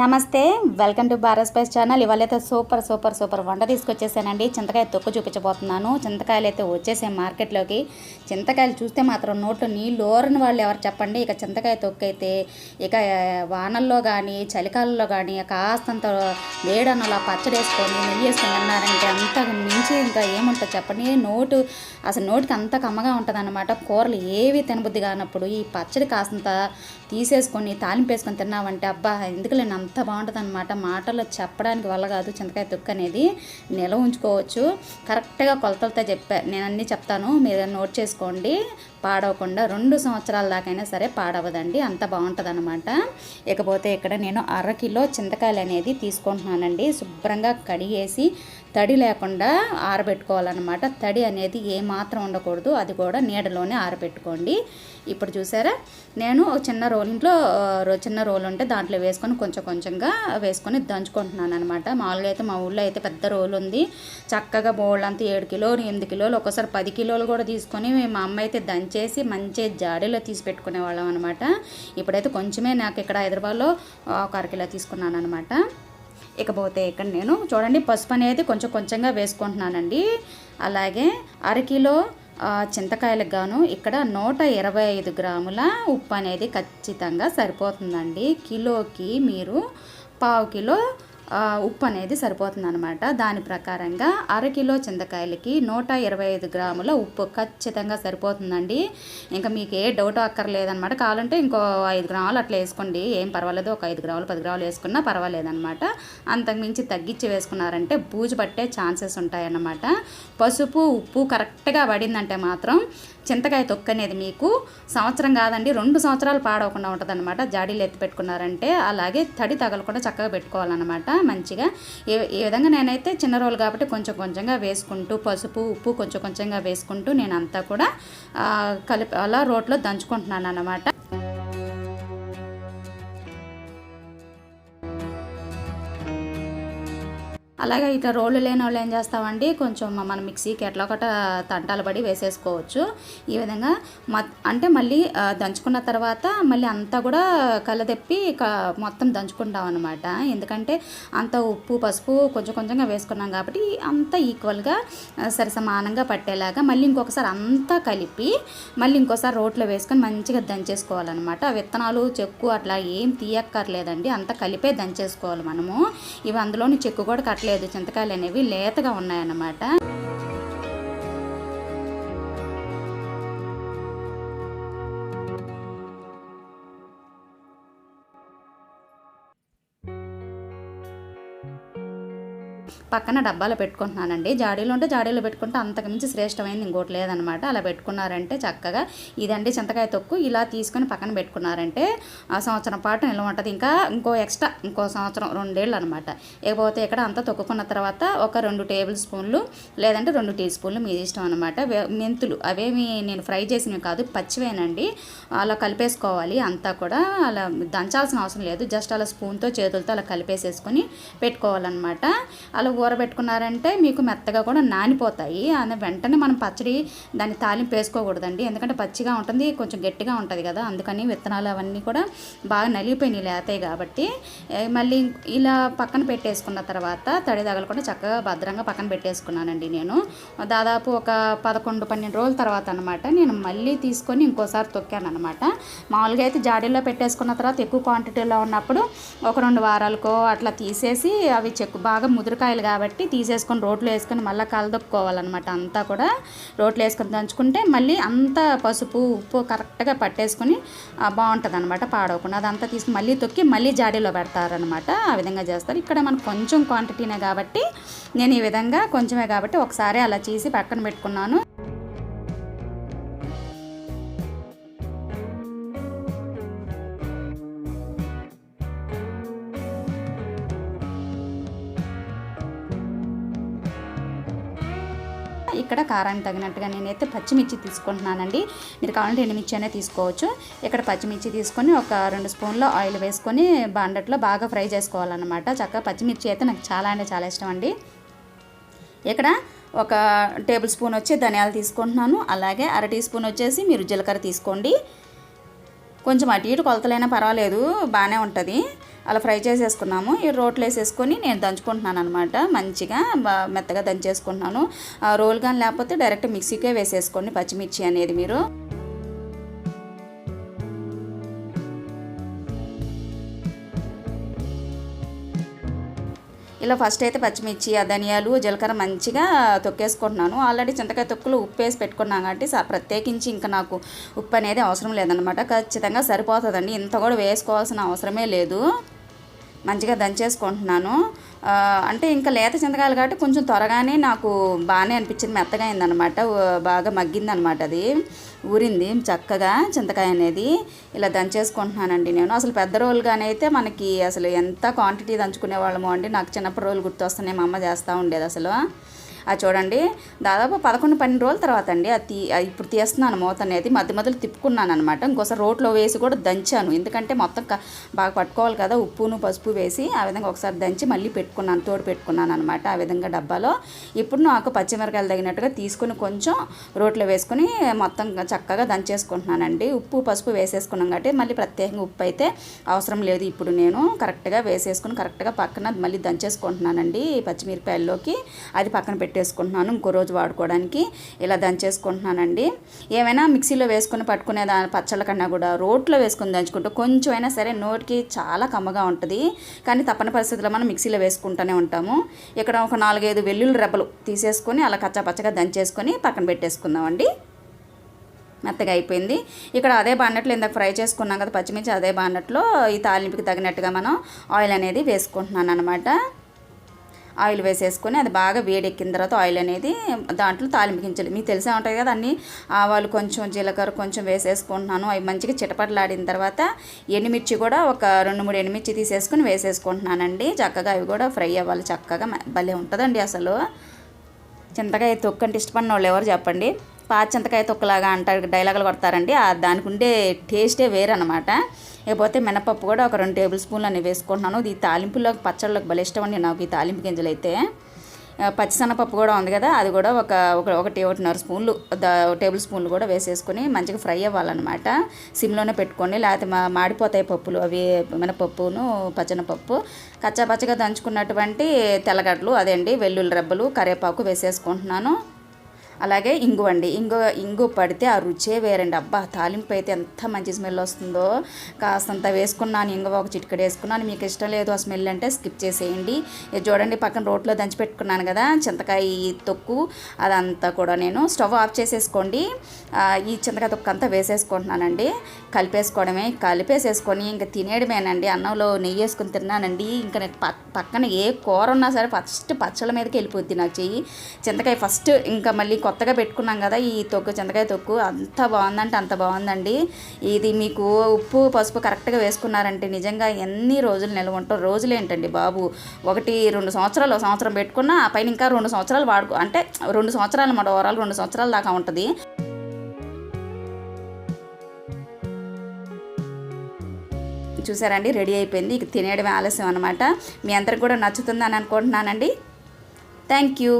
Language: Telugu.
నమస్తే welcome to Bharat spice channel. ఇవాళైతే super super super వంట తీసుకొచ్చేసానండి. చింతకాయ తొక్కు చూపించబోతున్నాను. చింతకాయలు అయితే వచ్చేసాయి మార్కెట్లోకి. చింతకాయలు చూస్తే మాత్రం నోట్లో నీళ్ళు ఓరని వాళ్ళు ఎవరు చెప్పండి. ఇక చింతకాయ తొక్కు అయితే ఇక వానల్లో కానీ చలికాలంలో కానీ కాస్తంత వేడన్నలా పచ్చడి వేసుకొని నెయ్యి వేసుకొని అన్నారంటే అంత మించి ఇంకా ఏముంటుంది చెప్పండి. నోటు అసలు నోటికి అంత కమ్మగా ఉంటుంది అనమాట కూరలు ఏవి తినబుద్ధి కానప్పుడు ఈ పచ్చడి కాస్తంత తీసేసుకొని తాలింపు వేసుకొని తిన్నామంటే అబ్బా ఎందుకు లేని అంత బాగుంటుంది అనమాట మాటల్లో చెప్పడానికి వల్ల కాదు చింతకాయ తొక్కు అనేది నిల్వ ఉంచుకోవచ్చు. కరెక్ట్గా కొలతలతో చెప్పా నేను అన్నీ చెప్తాను. మీరు నోట్ చేసుకోండి. పాడవకుండా రెండు సంవత్సరాల దాకైనా సరే పాడవదండి. అంత బాగుంటుంది అనమాట ఇకపోతే ఇక్కడ నేను అరకిలో చింతకాయలు అనేది తీసుకుంటున్నానండి. శుభ్రంగా కడిగేసి తడి లేకుండా ఆరబెట్టుకోవాలన్నమాట. తడి అనేది ఏ మాత్రం ఉండకూడదు. అది కూడా నీడలోనే ఆరబెట్టుకోండి. ఇప్పుడు చూసారా? నేను ఒక చిన్న రోల్ ఇంట్లో చిన్న రోల్ ఉంటే దాంట్లో వేసుకొని కొంచెం కొంచెంగా వేసుకొని దంచుకుంటున్నాను అనమాట మామూలుగా అయితే మా ఊళ్ళో అయితే పెద్ద రోల్ ఉంది. చక్కగా బోళ్ళంతా ఏడు కిలోలు ఎనిమిది కిలోలు ఒకసారి పది కిలోలు కూడా తీసుకొని మా అమ్మ అయితే దంచేసి మంచి జాడీలో తీసి పెట్టుకునే వాళ్ళం అనమాట ఇప్పుడైతే కొంచెమే నాకు ఇక్కడ హైదరాబాద్లో ఒక అరకిలో తీసుకున్నాను అనమాట ఇకపోతే ఇక్కడ నేను చూడండి పసుపు అనేది కొంచెం కొంచెంగా వేసుకుంటున్నానండి. అలాగే అరకిలో చింతకాయలకు గాను ఇక్కడ నూట ఇరవై ఐదు గ్రాముల ఉప్పు అనేది ఖచ్చితంగా సరిపోతుందండి. కిలోకి మీరు పావు కిలో ఉప్పు అనేది సరిపోతుంది అనమాట దాని ప్రకారంగా అరకిలో చింతకాయలకి నూట ఇరవై ఐదు గ్రాముల ఉప్పు ఖచ్చితంగా సరిపోతుందండి. ఇంకా మీకు ఏ డౌట్ అక్కర్లేదనమాట కావాలంటే ఇంకో ఐదు గ్రాములు అట్లా వేసుకోండి. ఏం పర్వాలేదు. ఒక ఐదు గ్రాములు పది గ్రాములు వేసుకున్నా పర్వాలేదనమాట అంతకు మించి తగ్గించి వేసుకున్నారంటే బూజు పట్టే ఛాన్సెస్ ఉంటాయన్నమాట. పసుపు ఉప్పు కరెక్ట్గా పడిందంటే మాత్రం చింతకాయ తొక్కు అనేది మీకు సంవత్సరం కాదండి రెండు సంవత్సరాలు పాడవకుండా ఉంటుందన్నమాట. జాడీలు ఎత్తి పెట్టుకున్నారంటే అలాగే తడి తగలకుండా చక్కగా పెట్టుకోవాలన్నమాట. మంచిగా. ఏ ఈ విధంగా నేనైతే చిన్న రోలు కాబట్టి కొంచెం కొంచెంగా వేసుకుంటూ పసుపు ఉప్పు కొంచెం కొంచెంగా వేసుకుంటూ నేను అంతా కూడా కలిపి అలా రోట్లో దంచుకుంటున్నాను అన్నమాట అలాగే ఇట్లా రోళ్ళు లేని వాళ్ళు ఏం చేస్తామండి? కొంచెం మన మిక్సీకి ఎట్లా ఒకట తంటాలు పడి వేసేసుకోవచ్చు. ఈ విధంగా మ అంటే మళ్ళీ దంచుకున్న తర్వాత మళ్ళీ అంతా కూడా కలదెప్పి క- మొత్తం దంచుకుంటాం అనమాట ఎందుకంటే అంత ఉప్పు పసుపు కొంచెం కొంచెంగా వేసుకున్నాం కాబట్టి అంతా ఈక్వల్గా సరిసమానంగా సరి సమానంగా పట్టేలాగా మళ్ళీ ఇంకొకసారి అంతా కలిపి మళ్ళీ ఇంకోసారి రోట్లో వేసుకొని మంచిగా దంచేసుకోవాలన్నమాట. విత్తనాలు చెక్కు అట్లా ఏం తీయక్కర్లేదండి. అంతా కలిపే దంచేసుకోవాలి మనము. ఇవి అందులోని చెక్కు కూడా కట్టలేదు చింతకాయలు అనేవి లేతగా ఉన్నాయన్నమాట. పక్కన డబ్బాలో పెట్టుకుంటున్నానండి. జాడీలో ఉంటే జాడీలో పెట్టుకుంటే అంతకుమించి శ్రేష్టమైనది ఇంకోటి లేదనమాట. అలా పెట్టుకున్నారంటే చక్కగా ఇదండి చింతకాయ తొక్కు. ఇలా తీసుకొని పక్కన పెట్టుకున్నారంటే ఆ సంవత్సరం పాటు నిల్వ ఉంటుంది. ఇంకా ఇంకో ఎక్స్ట్రా ఇంకో సంవత్సరం రెండేళ్ళు అనమాట ఇకపోతే ఇక్కడ అంతా తొక్కుకున్న తర్వాత ఒక రెండు టేబుల్ స్పూన్లు లేదంటే రెండు టీ స్పూన్లు మీ ఇష్టం అనమాట. మెంతులు అవేమి నేను ఫ్రై చేసినవి కాదు పచ్చివేనండి. అలా కలిపేసుకోవాలి అంతా కూడా. అలా దంచాల్సిన అవసరం లేదు. జస్ట్ అలా స్పూన్తో చేతులతో అలా కలిపేసేసుకొని పెట్టుకోవాలన్నమాట. అలా ఊరబెట్టుకున్నారంటే మీకు మెత్తగా కూడా నానిపోతాయి. అని వెంటనే మనం పచ్చడి దాన్ని తాలింపు వేసుకోకూడదండి. ఎందుకంటే పచ్చిగా ఉంటుంది కొంచెం గట్టిగా ఉంటుంది కదా. అందుకని విత్తనాలు అవన్నీ కూడా బాగా నలిగిపోయినాయి లేతాయి కాబట్టి. మళ్ళీ ఇలా పక్కన పెట్టేసుకున్న తర్వాత తడి తగలకుండా చక్కగా భద్రంగా పక్కన పెట్టేసుకున్నానండి నేను. దాదాపు ఒక పదకొండు పన్నెండు రోజుల తర్వాత అనమాట నేను మళ్ళీ తీసుకొని ఇంకోసారి తొక్కాను అనమాట మామూలుగా అయితే జాడీలో పెట్టేసుకున్న తర్వాత ఎక్కువ క్వాంటిటీలో ఉన్నప్పుడు ఒక రెండు వారాలకో అట్లా తీసేసి అవి చెక్కు బాగా ముదురుకాయలు కాబట్టి తీసేసుకొని రోట్లో వేసుకొని మళ్ళీ కలదొక్కోవాలన్నమాట అంతా కూడా రోట్లో వేసుకొని దంచుకుంటే మళ్ళీ అంతా పసుపు ఉప్పు కరెక్ట్గా పట్టేసుకొని బాగుంటుంది అనమాట పాడవకుండా. అదంతా తీసుకుని మళ్ళీ తొక్కి మళ్ళీ జాడీలో పెడతారనమాట ఆ విధంగా చేస్తారు. ఇక్కడ మనకు కొంచెం క్వాంటిటీనే కాబట్టి నేను ఈ విధంగా కొంచెమే కాబట్టి ఒకసారి అలా చేసి పక్కన పెట్టుకున్నాను. ఇక్కడ కారానికి తగినట్టుగా నేనైతే పచ్చిమిర్చి తీసుకుంటున్నానండి. మీరు కావాలంటే ఎండుమిర్చి అనే తీసుకోవచ్చు. ఇక్కడ పచ్చిమిర్చి తీసుకొని ఒక రెండు స్పూన్ల ఆయిల్ వేసుకొని బాండట్లో బాగా ఫ్రై చేసుకోవాలన్నమాట. చక్కగా పచ్చిమిర్చి అయితే నాకు చాలా అంటే చాలా ఇష్టం అండి ఇక్కడ ఒక టేబుల్ స్పూన్ వచ్చి ధనియాలు తీసుకుంటున్నాను. అలాగే అర టీ స్పూన్ వచ్చేసి మీరు జీలకర్ర తీసుకోండి. కొంచెం అటు ఇటు కొలతలైనా పర్వాలేదు బాగానే ఉంటుంది. అలా ఫ్రై చేసేసుకున్నాము. ఈ రోట్లు వేసేసుకొని నేను దంచుకుంటున్నాను అనమాట మంచిగా మెత్తగా దంచేసుకుంటున్నాను. ఆ, రోల్ కానీ లేకపోతే డైరెక్ట్ మిక్సీకే వేసేసుకోండి పచ్చిమిర్చి అనేది మీరు. ఇలా ఫస్ట్ అయితే పచ్చిమిర్చి ఆ ధనియాలు జీలకర్ర మంచిగా తొక్కేసుకుంటున్నాను. ఆల్రెడీ చింతకాయ తొక్కులు ఉప్పు వేసి పెట్టుకున్నాను కాబట్టి ప్రత్యేకించి ఇంకా నాకు ఉప్పు అనేది అవసరం లేదనమాట ఖచ్చితంగా సరిపోతుందండి. ఇంత కూడా వేసుకోవాల్సిన అవసరమే లేదు. మంచిగా దంచేసుకుంటున్నాను. అంటే ఇంకా లేత చింతకాయలు కాబట్టి కొంచెం త్వరగానే నాకు బాగానే అనిపించింది మెత్తగా అయిందనమాట బాగా మగ్గిందనమాట అది. ఊరింది చక్కగా చింతకాయ అనేది. ఇలా దంచేసుకుంటున్నానండి నేను. అసలు పెద్ద రోలుగానే అయితే మనకి అసలు ఎంత క్వాంటిటీ దంచుకునే వాళ్ళము అండి. నాకు చిన్నప్పుడు రోజులు గుర్తొస్తున్నాయి మా అమ్మ చేస్తూ ఉండేది అసలు. అది చూడండి. దాదాపు పదకొండు పన్నెండు రోజుల తర్వాత అండి అది తీ ఇప్పుడు తీస్తున్నాను మూత అనేది. మధ్య మధ్యలో తిప్పుకున్నాను అనమాట ఇంకోసారి రోట్లో వేసి కూడా దంచాను. ఎందుకంటే మొత్తం బాగా పట్టుకోవాలి కదా ఉప్పును పసుపు వేసి ఆ విధంగా ఒకసారి దంచి మళ్ళీ పెట్టుకున్నాను తోడు పెట్టుకున్నాను అనమాట ఆ విధంగా డబ్బాలో. ఇప్పుడు నాకు పచ్చిమిరకాయలు తగినట్టుగా తీసుకొని కొంచెం రోట్లో వేసుకొని మొత్తం చక్కగా దంచేసుకుంటున్నానండి. ఉప్పు పసుపు వేసేసుకున్నాం కాబట్టి మళ్ళీ ప్రత్యేకంగా ఉప్పు అయితే అవసరం లేదు ఇప్పుడు నేను. కరెక్ట్గా వేసేసుకుని కరెక్ట్గా పక్కన మళ్ళీ దంచేసుకుంటున్నానండి పచ్చిమిరపాయల్లోకి అది పక్కన పెట్టేసుకుంటున్నాను ఇంకో రోజు వాడుకోవడానికి. ఇలా దంచేసుకుంటున్నానండి ఏమైనా మిక్సీలో వేసుకొని పట్టుకునే దా పచ్చళ్ళ కన్నా కూడా రోట్లో వేసుకొని దంచుకుంటూ కొంచెం అయినా సరే నోటికి చాలా కమ్మగా ఉంటుంది. కానీ తప్పని పరిస్థితుల్లో మనం మిక్సీలో వేసుకుంటూనే ఉంటాము. ఇక్కడ ఒక నాలుగైదు వెల్లుల్లి రెబ్బలు తీసేసుకొని అలా కచ్చాపచ్చగా దంచేసుకొని పక్కన పెట్టేసుకుందామండి. మెత్తగా అయిపోయింది. ఇక్కడ అదే బాండట్లో ఇందాక ఫ్రై చేసుకున్నాం కదా పచ్చిమిర్చి అదే బాండట్లో ఈ తాలింపుకి తగినట్టుగా మనం ఆయిల్ అనేది వేసుకుంటున్నాను అనమాట ఆయిల్ వేసేసుకొని అది బాగా వేడెక్కిన తర్వాత ఆయిల్ అనేది దాంట్లో తాలింపు గింజలు. మీకు తెలిసే ఉంటాయి కదా అన్ని ఆవాలు కొంచెం జీలకర్ర కొంచెం వేసేసుకుంటున్నాను. అవి మంచిగా చిటపటలాడిన తర్వాత ఎండుమిర్చి కూడా ఒక రెండు మూడు ఎండుమిర్చి తీసేసుకొని వేసేసుకుంటున్నానండి. చక్కగా అవి కూడా ఫ్రై అవ్వాలి. చక్కగా భలే ఉంటుందండి అసలు. చింతకాయ తొక్కు అంటే ఇష్టపడిన వాళ్ళు ఎవరు చెప్పండి? పాచింతకాయ చింతకాయ అంటారు డైలాగులు కొడతారండి. దానికి ఉండే టేస్టే వేరనమాట లేకపోతే మినపప్పు కూడా ఒక రెండు టేబుల్ స్పూన్లు అనేవి వేసుకుంటున్నాను. ఇది తాలింపులోకి పచ్చళ్ళకి భలే ఇష్టం అండి నాకు ఈ తాలింపు గింజలు అయితే. ఆ, పచ్చిశనగపప్పు కూడా ఉంది కదా అది కూడా ఒక ఒక ఒకటి ఒకటిన్నర స్పూన్లు టేబుల్ స్పూన్లు కూడా వేసేసుకొని మంచిగా ఫ్రై అవ్వాలన్నమాట. సిమ్లోనే పెట్టుకోండి లేకపోతే మా మాడిపోతాయి పప్పులు అవి మినపప్పును పచ్చనపప్పు. కచ్చా పచ్చగా దంచుకున్నటువంటి తెల్లగడ్డలు అదే అండి వెల్లుల్లి రెబ్బలు కరివేపాకు వేసేసుకుంటున్నాను. అలాగే ఇంగు అండి. ఇంగు ఇంగు పడితే ఆ రుచే వేరండి. అబ్బా తాలింపు అయితే ఎంత మంచి స్మెల్ వస్తుందో. కాస్తంత వేసుకున్నాను ఇంగు ఒక చిటికెడు వేసుకున్నాను. మీకు ఇష్టం లేదు ఆ స్మెల్ అంటే స్కిప్ చేసేయండి. ఇది చూడండి పక్కన రోట్లో దంచిపెట్టుకున్నాను కదా చింతకాయ తొక్కు అదంతా కూడా నేను స్టవ్ ఆఫ్ చేసేసుకోండి. ఈ చింతకాయ తొక్కు అంతా వేసేసుకుంటున్నానండి. కలిపేసుకోవడమే కలిపేసేసుకొని ఇంకా తినేయడమేనండి. అన్నంలో నెయ్యి వేసుకొని తిన్నానండి. ఇంకా నేను పక్కన ఏ కూర ఉన్నా సరే ఫస్ట్ పచ్చళ్ళ మీదకి వెళ్ళిపోద్ది నాకు చెయ్యి. చింతకాయ ఫస్ట్ ఇంకా మళ్ళీ కొత్తగా పెట్టుకున్నాం కదా ఈ తొక్కు చింతకాయ తొక్కు అంత బాగుందంటే అంత బాగుందండి. ఇది మీకు ఉప్పు పసుపు కరెక్ట్గా వేసుకున్నారంటే నిజంగా ఎన్ని రోజులు నిల్వ ఉంటారు రోజులు ఏంటండి బాబు? ఒకటి రెండు సంవత్సరాలు ఒక సంవత్సరం పెట్టుకున్నా ఆ పైన ఇంకా రెండు సంవత్సరాలు వాడుకో అంటే రెండు సంవత్సరాలు అన్నమాట ఓవరాల్ రెండు సంవత్సరాల దాకా ఉంటుంది. చూసారండి రెడీ అయిపోయింది. ఇక తినేయడమే ఆలస్యం అనమాట మీ అందరికి కూడా నచ్చుతుందని అనుకుంటున్నానండి. Thank you.